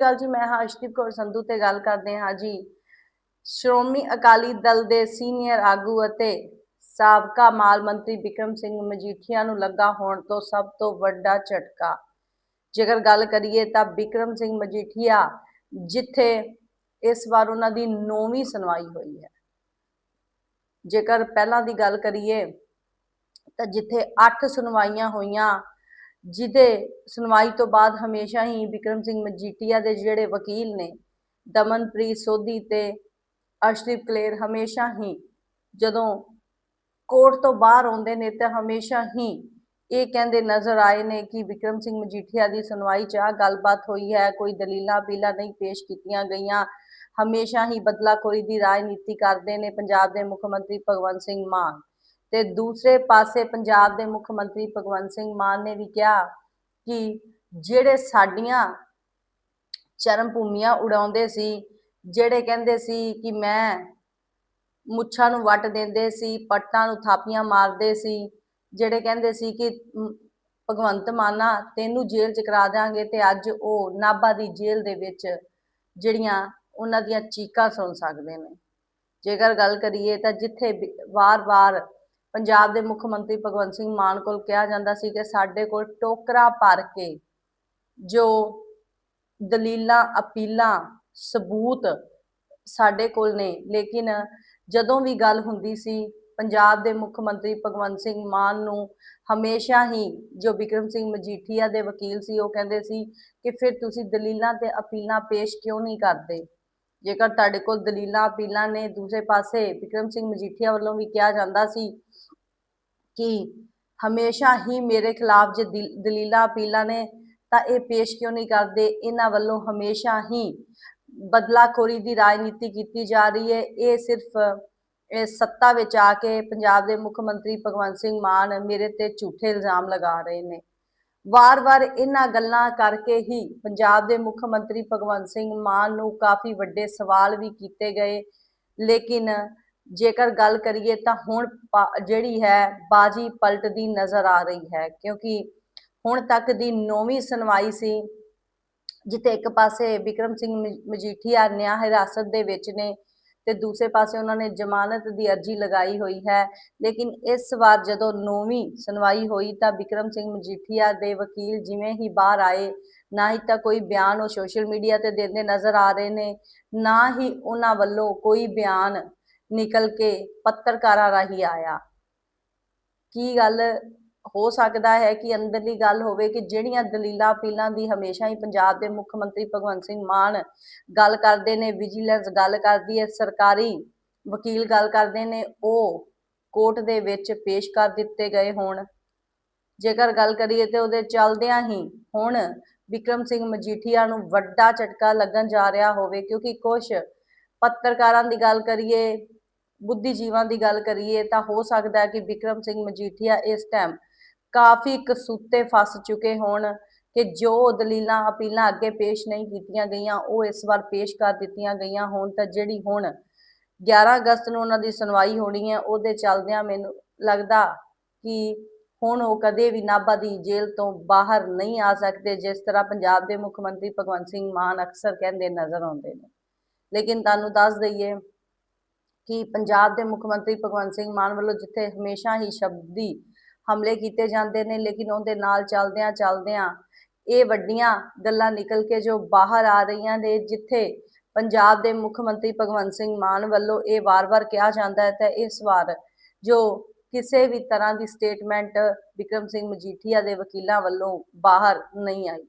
ਗੱਲ ਜੀ, ਮੈਂ ਹਾਂ ਕੌਰ ਸੰਧੂ ਤੇ ਗੱਲ ਕਰਦੇ ਹਾਂ ਜੀ। ਸ਼੍ਰੋਮਣੀ ਅਕਾਲੀ ਦਲ ਦੇ ਸੀਨੀਅਰ ਆਗੂ ਅਤੇ ਸਾਬਕਾ ਮਾਲ ਮੰਤਰੀ ਬਿਕਰਮ ਸਿੰਘ ਮਜੀਠੀਆ ਨੂੰ ਲੱਗਾ ਹੋਣ ਤੋਂ ਸਭ ਤੋਂ ਵੱਡਾ ਝਟਕਾ। ਜੇਕਰ ਗੱਲ ਕਰੀਏ ਤਾਂ ਬਿਕਰਮ ਸਿੰਘ ਮਜੀਠੀਆ, ਜਿੱਥੇ ਇਸ ਵਾਰ ਉਹਨਾਂ ਦੀ ਨੌਵੀਂ ਸੁਣਵਾਈ ਹੋਈ ਹੈ। ਜੇਕਰ ਪਹਿਲਾਂ ਦੀ ਗੱਲ ਕਰੀਏ ਤਾਂ ਜਿੱਥੇ 8 ਸੁਣਵਾਈਆਂ ਹੋਈਆਂ ਜਿਹਦੇ ਸੁਣਵਾਈ ਤੋਂ ਬਾਅਦ ਹਮੇਸ਼ਾ ਹੀ ਬਿਕਰਮ ਸਿੰਘ ਮਜੀਠੀਆ ਦੇ ਜਿਹੜੇ ਵਕੀਲ ਨੇ, ਦਮਨਪ੍ਰੀਤ ਸੋਧੀ ਤੇ ਅਰਸ਼ਦੀਪ ਕਲੇਰ ਹਮੇਸ਼ਾ ਹੀ ਜਦੋਂ ਕੋਰਟ ਤੋਂ ਬਾਹਰ ਆਉਂਦੇ ਨੇ ਤਾਂ ਹਮੇਸ਼ਾ ਹੀ ਇਹ ਕਹਿੰਦੇ ਨਜ਼ਰ ਆਏ ਨੇ ਕਿ ਬਿਕਰਮ ਸਿੰਘ ਮਜੀਠੀਆ ਦੀ ਸੁਣਵਾਈ 'ਚ ਆ ਗੱਲਬਾਤ ਹੋਈ ਹੈ, ਕੋਈ ਦਲੀਲਾਂ ਪੀਲਾ ਨਹੀਂ ਪੇਸ਼ ਕੀਤੀਆਂ ਗਈਆਂ। ਹਮੇਸ਼ਾ ਹੀ ਬਦਲਾਖੋਰੀ ਦੀ ਰਾਜਨੀਤੀ ਕਰਦੇ ਨੇ ਪੰਜਾਬ ਦੇ ਮੁੱਖ ਮੰਤਰੀ ਭਗਵੰਤ ਸਿੰਘ ਮਾਨ। ਤੇ ਦੂਸਰੇ ਪਾਸੇ ਪੰਜਾਬ ਦੇ ਮੁੱਖ ਮੰਤਰੀ ਭਗਵੰਤ ਸਿੰਘ ਮਾਨ ਨੇ ਵੀ ਕਿਹਾ ਕਿ ਜਿਹੜੇ ਸਾਡੀਆਂ ਚਰਮ ਭੂਮੀਆਂ ਉਡਾਉਂਦੇ ਸੀ, ਜਿਹੜੇ ਕਹਿੰਦੇ ਸੀ ਕਿ ਮੈਂ ਮੁੱਛਾਂ ਨੂੰ ਵੱਟ ਦਿੰਦੇ ਸੀ, ਪੱਟਾਂ ਨੂੰ ਥਾਪੀਆਂ ਮਾਰਦੇ ਸੀ, ਜਿਹੜੇ ਕਹਿੰਦੇ ਸੀ ਕਿ ਭਗਵੰਤ ਮਾਨਾ ਤੈਨੂੰ ਜੇਲ੍ਹ ਚ ਕਰਾ ਦਿਆਂਗੇ ਤੇ ਅੱਜ ਉਹ ਨਾਭਾ ਦੀ ਜੇਲ੍ਹ ਦੇ ਵਿੱਚ ਜਿਹੜੀਆਂ ਉਹਨਾਂ ਦੀਆਂ ਚੀਕਾਂ ਸੁਣ ਸਕਦੇ ਨੇ। ਜੇਕਰ ਗੱਲ ਕਰੀਏ ਤਾਂ ਜਿੱਥੇ ਵਾਰ-ਵਾਰ ਪੰਜਾਬ ਦੇ ਮੁੱਖ ਮੰਤਰੀ ਭਗਵੰਤ ਸਿੰਘ ਮਾਨ ਕੋਲ ਕਿਹਾ ਜਾਂਦਾ ਸੀ ਕਿ ਸਾਡੇ ਕੋਲ ਟੋਕਰਾ ਭਰ ਕੇ ਜੋ ਦਲੀਲਾਂ, ਅਪੀਲਾਂ, ਸਬੂਤ ਸਾਡੇ ਕੋਲ ਨੇ। ਲੇਕਿਨ ਜਦੋਂ ਵੀ ਗੱਲ ਹੁੰਦੀ ਸੀ, ਪੰਜਾਬ ਦੇ ਮੁੱਖ ਮੰਤਰੀ ਭਗਵੰਤ ਸਿੰਘ ਮਾਨ ਨੂੰ ਹਮੇਸ਼ਾ ਹੀ ਜੋ ਬਿਕਰਮ ਸਿੰਘ ਮਜੀਠੀਆ ਦੇ ਵਕੀਲ ਸੀ, ਉਹ ਕਹਿੰਦੇ ਸੀ ਕਿ ਫਿਰ ਤੁਸੀਂ ਦਲੀਲਾਂ ਤੇ ਅਪੀਲਾਂ ਪੇਸ਼ ਕਿਉਂ ਨਹੀਂ ਕਰਦੇ? ਜੇਕਰ ਤੁਹਾਡੇ ਕੋਲ ਦਲੀਲਾਂ ਅਪੀਲਾਂ ਨੇ ਦੂਸਰੇ ਪਾਸੇ ਬਿਕਰਮ ਸਿੰਘ ਮਜੀਠੀਆ ਵੱਲੋਂ ਵੀ ਕਿਹਾ ਜਾਂਦਾ ਸੀ ਕਿ ਹਮੇਸ਼ਾ ਹੀ ਮੇਰੇ ਖਿਲਾਫ ਜੇ ਦਲੀਲਾਂ ਅਪੀਲਾਂ ਨੇ, ਤਾਂ ਇਹ ਪੇਸ਼ ਕਿਉਂ ਨਹੀਂ ਕਰਦੇ? ਇਹਨਾਂ ਵੱਲੋਂ ਹਮੇਸ਼ਾ ਹੀ ਬਦਲਾਖੋਰੀ ਦੀ ਰਾਜਨੀਤੀ ਕੀਤੀ ਜਾ ਰਹੀ ਹੈ। ਇਹ ਸਿਰਫ ਇਹ ਸੱਤਾ ਵਿੱਚ ਆ ਕੇ ਪੰਜਾਬ ਦੇ ਮੁੱਖ ਮੰਤਰੀ ਭਗਵੰਤ ਸਿੰਘ ਮਾਨ ਮੇਰੇ ਤੇ ਝੂਠੇ ਇਲਜ਼ਾਮ ਲਗਾ ਰਹੇ ਨੇ। ਵਾਰ-ਵਾਰ ਇਹਨਾਂ ਗੱਲਾਂ ਕਰਕੇ ਹੀ ਪੰਜਾਬ ਦੇ ਮੁੱਖ ਮੰਤਰੀ ਭਗਵੰਤ ਸਿੰਘ ਮਾਨ ਨੂੰ ਕਾਫੀ ਵੱਡੇ ਸਵਾਲ ਵੀ ਕੀਤੇ ਗਏ। ਲੇਕਿਨ ਜੇਕਰ ਗੱਲ ਕਰੀਏ ਤਾਂ ਹੁਣ ਜਿਹੜੀ ਹੈ, ਬਾਜੀ ਪਲਟਦੀ ਨਜ਼ਰ ਆ ਰਹੀ ਹੈ, ਕਿਉਂਕਿ ਹੁਣ ਤੱਕ ਦੀ ਨੌਵੀਂ ਸੁਣਵਾਈ ਸੀ, ਜਿੱਥੇ ਇੱਕ ਪਾਸੇ ਬਿਕਰਮ ਸਿੰਘ ਮਜੀਠੀਆ ਨਿਆਂ ਹਿਰਾਸਤ ਦੇ ਵਿੱਚ ਨੇ ਤੇ ਦੂਸਰੇ ਪਾਸੇ ਉਹਨਾਂ ਨੇ ਜ਼ਮਾਨਤ ਦੀ ਅਰਜ਼ੀ ਲਗਾਈ ਹੋਈ ਹੈ। ਲੇਕਿਨ ਇਸ ਵਾਰ ਜਦੋਂ ਨੌਵੀਂ ਸੁਣਵਾਈ ਹੋਈ ਤਾਂ ਬਿਕਰਮ ਸਿੰਘ ਮਜੀਠੀਆ ਦੇ ਵਕੀਲ ਜਿਵੇਂ ਹੀ ਬਾਹਰ ਆਏ, ਨਾ ਹੀ ਤਾਂ ਕੋਈ ਬਿਆਨ ਉਹ ਸੋਸ਼ਲ ਮੀਡੀਆ ਤੇ ਦਿੰਦੇ ਨਜ਼ਰ ਆ ਰਹੇ ਨੇ, ਨਾ ਹੀ ਉਹਨਾਂ ਵੱਲੋਂ ਕੋਈ ਬਿਆਨ ਨਿਕਲ ਕੇ ਪੱਤਰਕਾਰਾਂ ਰਾਹੀਂ ਆਇਆ। ਕੀ ਗੱਲ ਹੋ ਸਕਦਾ ਹੈ ਕਿ ਅੰਦਰਲੀ ਗੱਲ ਹੋਵੇ ਕਿ ਜਿਹੜੀਆਂ ਦਲੀਲਾਂ ਅਪੀਲਾਂ ਦੀ ਹਮੇਸ਼ਾ ਹੀ ਪੰਜਾਬ ਦੇ ਮੁੱਖ ਮੰਤਰੀ ਭਗਵੰਤ ਸਿੰਘ ਮਾਨ ਗੱਲ ਕਰਦੇ ਨੇ ਵਿਜੀਲੈਂਸ ਗੱਲ ਕਰਦੀ ਹੈ, ਸਰਕਾਰੀ ਵਕੀਲ ਗੱਲ ਕਰਦੇ ਨੇ, ਉਹ ਕੋਰਟ ਦੇ ਵਿੱਚ ਪੇਸ਼ ਕਰ ਦਿੱਤੇ ਗਏ ਹੋਣ। ਜੇਕਰ ਗੱਲ ਕਰੀਏ ਤੇ ਉਹਦੇ ਚੱਲਦਿਆਂ ਹੀ ਹੁਣ ਵਿਕਰਮ ਸਿੰਘ ਮਜੀਠੀਆ ਨੂੰ ਵੱਡਾ ਝਟਕਾ ਲੱਗਣ ਜਾ ਰਿਹਾ ਹੋਵੇ, ਕਿਉਂਕਿ ਕੁਝ ਪੱਤਰਕਾਰਾਂ ਦੀ ਗੱਲ ਕਰੀਏ, ਬੁੱਧੀਜੀਵਾਂ ਦੀ ਗੱਲ ਕਰੀਏ, ਤਾਂ ਹੋ ਸਕਦਾ ਹੈ ਕਿ ਵਿਕਰਮ ਸਿੰਘ ਮਜੀਠੀਆ ਇਸ ਟਾਈਮ ਕਾਫੀ ਕਸੂਤੇ ਫਸ ਚੁੱਕੇ ਹੋਣ ਕਿ ਜੋ ਦਲੀਲਾਂ ਅਪੀਲਾਂ ਅੱਗੇ ਪੇਸ਼ ਨਹੀਂ ਕੀਤੀਆਂ ਗਈਆਂ, ਉਹ ਇਸ ਵਾਰ ਪੇਸ਼ ਕਰ ਦਿੱਤੀਆਂ ਗਈਆਂ ਹੋਣ ਤਾਂ ਜਿਹੜੀ ਹੁਣ 11 ਅਗਸਤ ਨੂੰ ਉਹਨਾਂ ਦੀ ਸੁਣਵਾਈ ਹੋਣੀ ਹੈ, ਉਹਦੇ ਚੱਲਦਿਆਂ ਮੈਨੂੰ ਲੱਗਦਾ ਕਿ ਹੁਣ ਉਹ ਕਦੇ ਵੀ ਨਾਭਾ ਦੀ ਜੇਲ੍ਹ ਤੋਂ ਬਾਹਰ ਨਹੀਂ ਆ ਸਕਦੇ, ਜਿਸ ਤਰ੍ਹਾਂ ਪੰਜਾਬ ਦੇ ਮੁੱਖ ਮੰਤਰੀ ਭਗਵੰਤ ਸਿੰਘ ਮਾਨ ਅਕਸਰ ਕਹਿੰਦੇ ਨਜ਼ਰ ਆਉਂਦੇ ਨੇ। ਲੇਕਿਨ ਤੁਹਾਨੂੰ ਦੱਸ ਦਈਏ ਕਿ ਪੰਜਾਬ ਦੇ ਮੁੱਖ ਮੰਤਰੀ ਭਗਵੰਤ ਸਿੰਘ ਮਾਨ ਵੱਲੋਂ ਜਿੱਥੇ ਹਮੇਸ਼ਾ ਹੀ ਸ਼ਬਦੀ ਹਮਲੇ ਕੀਤੇ ਜਾਂਦੇ ਨੇ, ਲੇਕਿਨ ਉਹਦੇ ਨਾਲ ਚੱਲਦਿਆਂ ਚੱਲਦਿਆਂ ਇਹ ਵੱਡੀਆਂ ਗੱਲਾਂ ਨਿਕਲ ਕੇ ਜੋ ਬਾਹਰ ਆ ਰਹੀਆਂ ਨੇ, ਜਿੱਥੇ ਪੰਜਾਬ ਦੇ ਮੁੱਖ ਮੰਤਰੀ ਭਗਵੰਤ ਸਿੰਘ ਮਾਨ ਵੱਲੋਂ ਇਹ ਵਾਰ-ਵਾਰ ਕਿਹਾ ਜਾਂਦਾ ਹੈ ਤਾਂ ਇਸ ਵਾਰ ਜੋ ਕਿਸੇ ਵੀ ਤਰ੍ਹਾਂ ਦੀ ਸਟੇਟਮੈਂਟ ਵਿਕਰਮ ਸਿੰਘ ਮਜੀਠੀਆ ਦੇ ਵਕੀਲਾਂ ਵੱਲੋਂ ਬਾਹਰ ਨਹੀਂ ਆਈ।